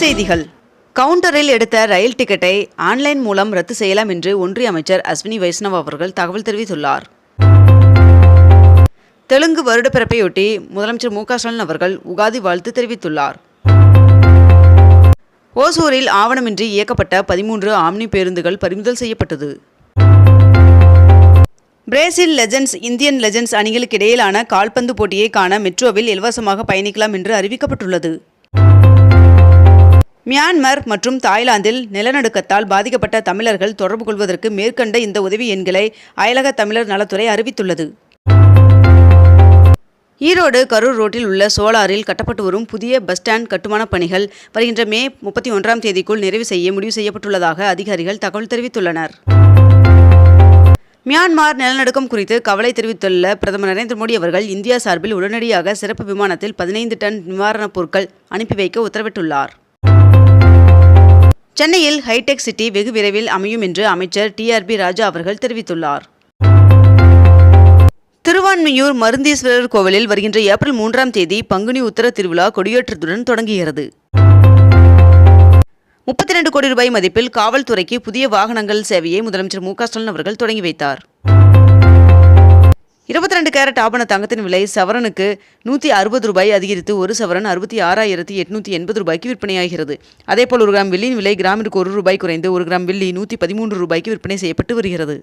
செய்திகள். கவுண்டரில் எடுத்த ரயில் டிக்கெட்டை ஆன்லைன் மூலம் ரத்து செய்யலாம் என்று ஒன்றிய அமைச்சர் அஸ்வினி வைஷ்ணவ் அவர்கள் தகவல் தெரிவித்துள்ளார். தெலுங்கு வருடப்பிறப்பையொட்டி முதலமைச்சர் மு ஸ்டாலின் அவர்கள் உகாதி வாழ்த்து தெரிவித்துள்ளார். ஓசூரில் ஆவணமின்றி இயக்கப்பட்ட பதிமூன்று ஆம்னி பேருந்துகள் பறிமுதல் செய்யப்பட்டது. பிரேசில் லெஜண்ட்ஸ் இந்தியன் லெஜண்ட்ஸ் அணிகளுக்கு இடையிலான கால்பந்து போட்டியை காண மெட்ரோவில் இலவசமாக பயணிக்கலாம் என்று அறிவிக்கப்பட்டுள்ளது. மியான்மர் மற்றும் தாய்லாந்தில் நிலநடுக்கத்தால் பாதிக்கப்பட்ட தமிழர்கள் தொடர்பு கொள்வதற்கு மேற்கண்ட இந்த உதவி எண்களை அயலக தமிழர் நலத்துறை அறிவித்துள்ளது. ஈரோடு கரூர் ரோட்டில் உள்ள சோலாரில் கட்டப்பட்டு வரும் புதிய பஸ் ஸ்டாண்ட் கட்டுமானப் பணிகள் வருகின்ற மே முப்பத்தி ஒன்றாம் தேதிக்குள் நிறைவு செய்ய முடிவு செய்யப்பட்டுள்ளதாக அதிகாரிகள் தகவல் தெரிவித்துள்ளனர். மியான்மர் நிலநடுக்கம் குறித்து கவலை தெரிவித்துள்ள பிரதமர் நரேந்திர மோடி அவர்கள் இந்தியா சார்பில் உடனடியாக சிறப்பு விமானத்தில் பதினைந்து டன் நிவாரணப் பொருட்கள் அனுப்பி வைக்க உத்தரவிட்டுள்ளார். சென்னையில் ஹைடெக் சிட்டி வெகு விரைவில் அமையும் என்று அமைச்சர் டிஆர்பி ராஜா அவர்கள் தெரிவித்துள்ளார். திருவான்மியூர் மருந்தீஸ்வரர் கோவிலில் வருகின்ற ஏப்ரல் மூன்றாம் தேதி பங்குனி உத்தர திருவிழா கொடியேற்றத்துடன் தொடங்குகிறது. முப்பத்தி ரெண்டு கோடி ரூபாய் மதிப்பில் காவல்துறைக்கு புதிய வாகனங்கள் சேவையை முதலமைச்சர் மு க ஸ்டாலின் அவர்கள் தொடங்கி வைத்தார். இருபத்தி ரெண்டு கேரட் ஆபண தங்கத்தின் விலை சவரனுக்கு நூற்றி அறுபது ரூபாய் அதிகரித்து ஒரு சவரன் அறுபத்தி ஆறாயிரத்தி எட்நூற்றி எண்பது ரூபாய்க்கு விற்பனையாகிறது. அதேபோல் ஒரு கிராம் வெள்ளியின் விலை கிராமிற்கு ஒரு ரூபாய் குறைந்து ஒரு கிராம் வெள்ளி நூற்றி பதிமூன்று ரூபாய்க்கு விற்பனை செய்யப்பட்டு வருகிறது.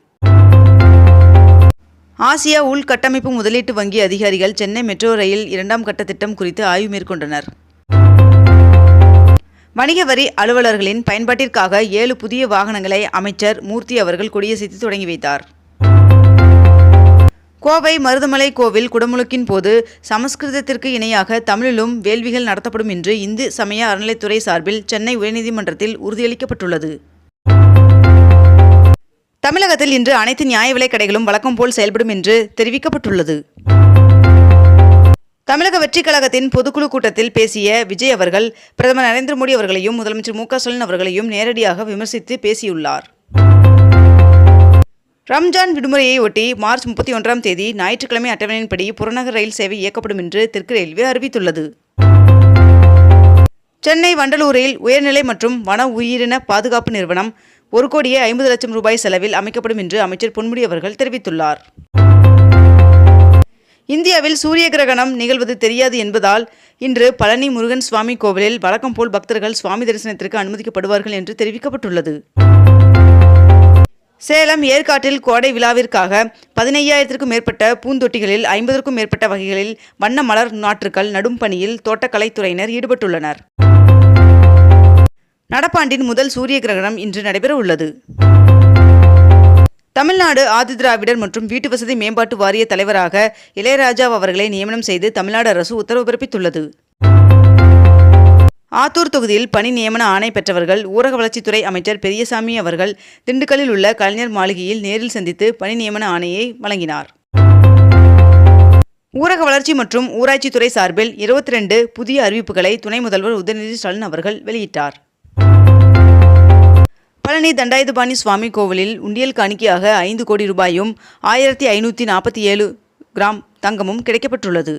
ஆசியா உள்கட்டமைப்பு முதலீட்டு வங்கி அதிகாரிகள் சென்னை மெட்ரோ ரயில் இரண்டாம் கட்ட திட்டம் குறித்து ஆய்வு மேற்கொண்டனர். வணிக வரி அலுவலர்களின் பயன்பாட்டிற்காக ஏழு புதிய வாகனங்களை அமைச்சர் மூர்த்தி அவர்கள் கொடியசைத்து தொடங்கி வைத்தார். கோவை மருதமலை கோவில் குடமுழுக்கின் போது சமஸ்கிருதத்திற்கு இணையாக தமிழிலும் வேள்விகள் நடத்தப்படும் என்று இந்து சமய அறநிலைத்துறை சார்பில் சென்னை உயர்நீதிமன்றத்தில் உறுதியளிக்கப்பட்டுள்ளது. தமிழகத்தில் இன்று அனைத்து நியாய விலைக் கடைகளும் வழக்கம் போல் செயல்படும் என்று தெரிவிக்கப்பட்டுள்ளது. தமிழக வெற்றிக் கழகத்தின் பொதுக்குழு கூட்டத்தில் பேசிய விஜய் அவர்கள் பிரதமர் நரேந்திர மோடி அவர்களையும் முதலமைச்சர் மு க ஸ்டாலின் அவர்களையும் நேரடியாக விமர்சித்து பேசியுள்ளார். ரம்ஜான் விடுமுறையை ஒட்டி மார்ச் முப்பத்தி ஒன்றாம் தேதி ஞாயிற்றுக்கிழமை அட்டவணையின்படி புறநகர் ரயில் சேவை இயக்கப்படும் என்று தெற்கு ரயில்வே அறிவித்துள்ளது. சென்னை வண்டலூரில் உயர்நிலை மற்றும் வன உயிரின பாதுகாப்பு நிறுவனம் ஒரு கோடியே ஐம்பது லட்சம் ரூபாய் செலவில் அமைக்கப்படும் என்று அமைச்சர் பொன்முடி அவர்கள் தெரிவித்துள்ளார். இந்தியாவில் சூரிய கிரகணம் நிகழ்வது தெரியாது என்பதால் இன்று பழனி முருகன் சுவாமி கோவிலில் வழக்கம் போல் பக்தர்கள் சுவாமி தரிசனத்திற்கு அனுமதிக்கப்படுவார்கள் என்று தெரிவிக்கப்பட்டுள்ளது. சேலம் ஏற்காட்டில் கோடை விழாவிற்காக பதினையாயிரத்திற்கும் மேற்பட்ட பூந்தொட்டிகளில் ஐம்பதற்கும் மேற்பட்ட வகைகளில் வண்ண மலர் நாற்றுக்கள் நடும் பணியில் தோட்டக்கலைத்துறையினர் ஈடுபட்டுள்ளனர். நடப்பாண்டின் முதல் சூரிய கிரகணம் இன்று நடைபெற உள்ளது தமிழ்நாடு ஆதிதிராவிடர் மற்றும் வீட்டு வசதி மேம்பாட்டு வாரிய தலைவராக இளையராஜா அவர்களை நியமனம் செய்து தமிழ்நாடு அரசு உத்தரவு பிறப்பித்துள்ளது. ஆத்தூர் தொகுதியில் பணி நியமன ஆணை பெற்றவர்கள் ஊரக வளர்ச்சித்துறை அமைச்சர் பெரியசாமி அவர்கள் திண்டுக்கல்லில் உள்ள கலைஞர் மாளிகையில் நேரில் சந்தித்து பணி நியமன ஆணையை வழங்கினார். ஊரக வளர்ச்சி மற்றும் ஊராட்சித்துறை சார்பில் இருபத்தி ரெண்டு புதிய அறிவிப்புகளை துணை முதல்வர் உதயநிதி ஸ்டாலின் அவர்கள் வெளியிட்டார். பழனி தண்டாயுதபாணி சுவாமி கோவிலில் உண்டியல் காணிக்கையாக ஐந்து கோடி ரூபாயும் ஆயிரத்தி ஐநூற்றி நாற்பத்தி ஏழு கிராம் தங்கமும் கிடைக்கப்பட்டுள்ளது.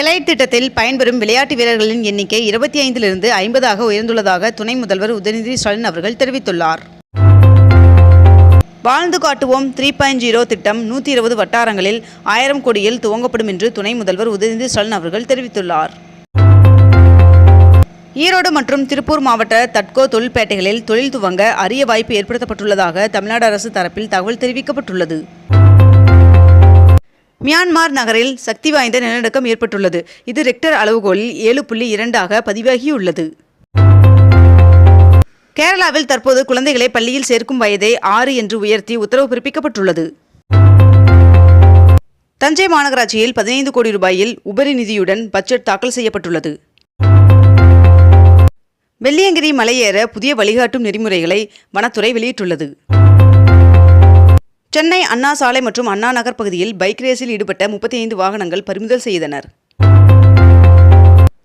எலைட் திட்டத்தில் பயன்பெறும் விளையாட்டு வீரர்களின் எண்ணிக்கை இருபத்தி ஐந்திலிருந்து ஐம்பதாக உயர்ந்துள்ளதாக துணை முதல்வர் உதயநிதி ஸ்டாலின் அவர்கள் தெரிவித்துள்ளார். வாழ்ந்து காட்டுவோம் த்ரீ பாயிண்ட் ஜீரோ திட்டம் நூற்றி இருபது வட்டாரங்களில் ஆயிரம் கோடியில் துவங்கப்படும் என்று துணை முதல்வர் உதயநிதி ஸ்டாலின் அவர்கள் தெரிவித்துள்ளார். ஈரோடு மற்றும் திருப்பூர் மாவட்ட தட்கோ தொழில்பேட்டைகளில் தொழில் துவங்க அரிய வாய்ப்பு ஏற்படுத்தப்பட்டுள்ளதாக தமிழ்நாடு அரசு தரப்பில் தகவல் தெரிவிக்கப்பட்டுள்ளது. மியான்மார் நகரில் சக்தி வாய்ந்த நிலநடுக்கம் ஏற்பட்டுள்ளது. இது ரெக்டர் அளவுகோலில் ஏழு புள்ளி இரண்டாக பதிவாகியுள்ளது. கேரளாவில் தற்போது குழந்தைகளை பள்ளியில் சேர்க்கும் வயதை ஆறு என்று உயர்த்தி உத்தரவு பிறப்பிக்கப்பட்டுள்ளது. தஞ்சை மாநகராட்சியில் பதினைந்து கோடி ரூபாயில் உபரி நிதியுடன் பட்ஜெட் தாக்கல் செய்யப்பட்டுள்ளது. வெள்ளியங்கிரி மலையேற புதிய வழிகாட்டும் நெறிமுறைகளை வனத்துறை வெளியிட்டுள்ளது. சென்னை அண்ணா சாலை மற்றும் அண்ணா நகர் பகுதியில் பைக் ரேஸில் ஈடுபட்ட முப்பத்தி ஐந்து வாகனங்கள் பறிமுதல் செய்தனர்.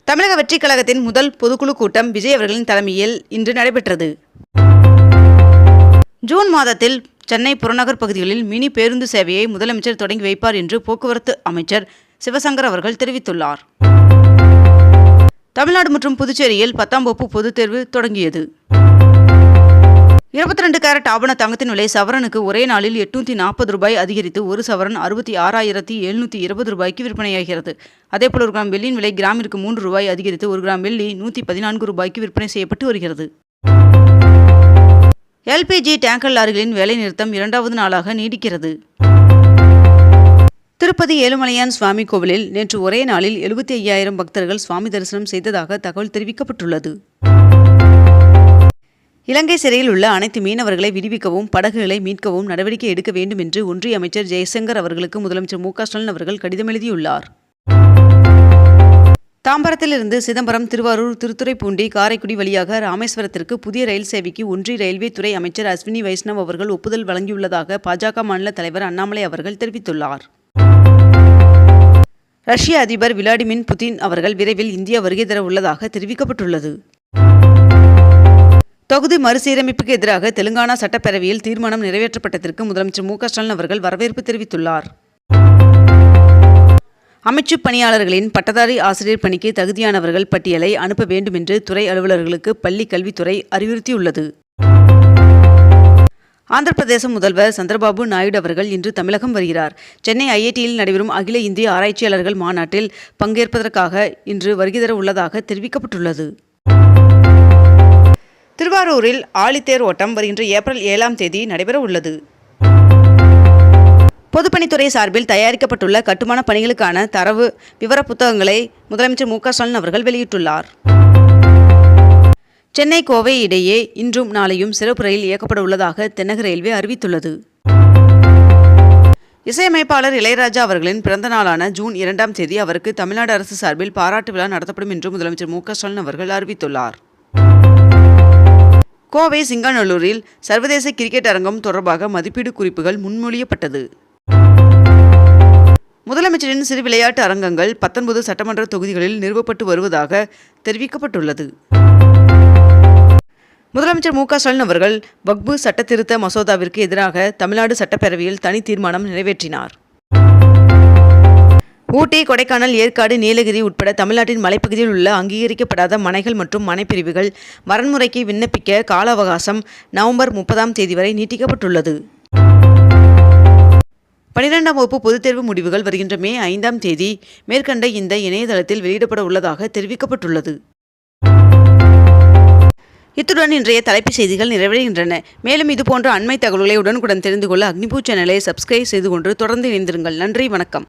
தமிழக வெற்றிக் கழகத்தின் முதல் பொதுக்குழு கூட்டம் விஜய் அவர்களின் தலைமையில் இன்று நடைபெற்றது. ஜூன் மாதத்தில் சென்னை புறநகர் பகுதிகளில் மினி பேருந்து சேவையை முதலமைச்சர் தொடங்கி வைப்பார் என்று போக்குவரத்து அமைச்சர் சிவசங்கர் அவர்கள் தெரிவித்துள்ளார். தமிழ்நாடு மற்றும் புதுச்சேரியில் பத்தாம் வகுப்பு பொதுத் தேர்வு தொடங்கியது. இருபத்தி ரெண்டு கேரட் ஆபண தங்கத்தின் விலை சவரனுக்கு ஒரே நாளில் எட்நூத்தி நாற்பது ரூபாய் அதிகரித்து ஒரு சவரன் அறுபத்தி ஆறாயிரத்தி எழுநூற்றி இருபது ரூபாய்க்கு விற்பனையாகிறது. அதேபோல் ஒரு கிராம் வெள்ளியின் விலை கிராமிற்கு மூன்று ரூபாய் அதிகரித்து ஒரு கிராம் வெள்ளி நூற்றி பதினான்கு ரூபாய்க்கு விற்பனை செய்யப்பட்டு வருகிறது. எல்பிஜி டேங்கர் லாரிகளின் வேலைநிறுத்தம் இரண்டாவது நாளாக நீடிக்கிறது. திருப்பதி ஏழுமலையான் சுவாமி கோவிலில் நேற்று ஒரே நாளில் எழுபத்தி ஐயாயிரம் பக்தர்கள் சுவாமி தரிசனம் செய்ததாக தகவல் தெரிவிக்கப்பட்டுள்ளது. இலங்கை சிறையில் உள்ள அனைத்து மீனவர்களை விடுவிக்கவும் படகுகளை மீட்கவும் நடவடிக்கை எடுக்க வேண்டும் என்று ஒன்றிய அமைச்சர் ஜெயசங்கர் அவர்களுக்கு முதலமைச்சர் மு க ஸ்டாலின் அவர்கள் கடிதம் எழுதியுள்ளார். தாம்பரத்திலிருந்து சிதம்பரம் திருவாரூர் திருத்துறைப்பூண்டி காரைக்குடி வழியாக ராமேஸ்வரத்திற்கு புதிய ரயில் சேவைக்கு ஒன்றிய ரயில்வே துறை அமைச்சர் அஸ்வினி வைஷ்ணவ் அவர்கள் ஒப்புதல் வழங்கியுள்ளதாக பாஜக மாநில தலைவர் அண்ணாமலை அவர்கள் தெரிவித்துள்ளார். ரஷ்ய அதிபர் விளாடிமிர் புதின் அவர்கள் விரைவில் இந்தியா வருகை தர உள்ளதாக தெரிவிக்கப்பட்டுள்ளது. தொகுதி மறுசீரமைப்புக்கு எதிராக தெலுங்கானா சட்டப்பேரவையில் தீர்மானம் நிறைவேற்றப்பட்டதற்கு முதலமைச்சர் மு க ஸ்டாலின் அவர்கள் வரவேற்பு தெரிவித்துள்ளார். அமைச்சு பணியாளர்களின் பட்டதாரி ஆசிரியர் பணிக்கு தகுதியானவர்கள் பட்டியலை அனுப்ப வேண்டும் என்று துறை அலுவலர்களுக்கு பள்ளி கல்வித்துறை அறிவுறுத்தியுள்ளது. ஆந்திர பிரதேச முதல்வர் சந்திரபாபு நாயுடு அவர்கள் இன்று தமிழகம் வருகிறார். சென்னை ஐஐடியில் நடைபெறும் அகில இந்திய ஆராய்ச்சியாளர்கள் மாநாட்டில் பங்கேற்பதற்காக இன்று வருகை தர உள்ளதாக தெரிவிக்கப்பட்டுள்ளது. திருவாரூரில் ஆழித்தேர் ஓட்டம் வருகின்ற ஏப்ரல் ஏழாம் தேதி நடைபெற உள்ளது. பொதுப்பணித்துறை சார்பில் தயாரிக்கப்பட்டுள்ள கட்டுமான பணிகளுக்கான தரவு விவர புத்தகங்களை முதலமைச்சர் மு ஸ்டாலின் அவர்கள் வெளியிட்டுள்ளார். சென்னை கோவை இடையே இன்றும் நாளையும் சிறப்பு ரயில் இயக்கப்பட உள்ளதாக தென்னக ரயில்வே அறிவித்துள்ளது. இசையமைப்பாளர் இளையராஜா அவர்களின் பிறந்த நாளான ஜூன் இரண்டாம் தேதி அவருக்கு தமிழ்நாடு அரசு சார்பில் பாராட்டு விழா நடத்தப்படும் என்று முதலமைச்சர் மு ஸ்டாலின் அவர்கள் அறிவித்துள்ளார். கோவை சிங்காநல்லூரில் சர்வதேச கிரிக்கெட் அரங்கம் தொடர்பாக மதிப்பீடு குறிப்புகள் முன்மொழியப்பட்டது. முதலமைச்சரின் சிறு விளையாட்டு அரங்கங்கள் பத்தொன்பது சட்டமன்ற தொகுதிகளில் நிறுவப்பட்டு வருவதாக தெரிவிக்கப்பட்டுள்ளது. முதலமைச்சர் மு க ஸ்டாலின் அவர்கள் வக்பு சட்டத்திருத்த மசோதாவிற்கு எதிராக தமிழ்நாடு சட்டப்பேரவையில் தனி தீர்மானம் நிறைவேற்றினார். ஊட்டி கொடைக்கானல் ஏற்காடு நீலகிரி உட்பட தமிழ்நாட்டின் மலைப்பகுதியில் உள்ள அங்கீகரிக்கப்படாத மனைகள் மற்றும் மனைப்பிரிவுகள் வரன்முறைக்கு விண்ணப்பிக்க கால அவகாசம் நவம்பர் முப்பதாம் தேதி வரை நீட்டிக்கப்பட்டுள்ளது. பனிரெண்டாம் வகுப்பு பொதுத் தேர்வு முடிவுகள் வருகின்ற மே ஐந்தாம் தேதி மேற்கண்ட இந்த இணையதளத்தில் வெளியிடப்பட உள்ளதாக தெரிவிக்கப்பட்டுள்ளது. இத்துடன் இன்றைய தலைப்புச் செய்திகள் நிறைவடைகின்றன. மேலும் இதுபோன்ற அண்மை தகவல்களை உடனுக்குடன் தெரிந்து கொள்ள அக்னிபூ சேனலை சப்ஸ்கிரைப் செய்து கொண்டு தொடர்ந்து இணைந்திருங்கள். நன்றி வணக்கம்.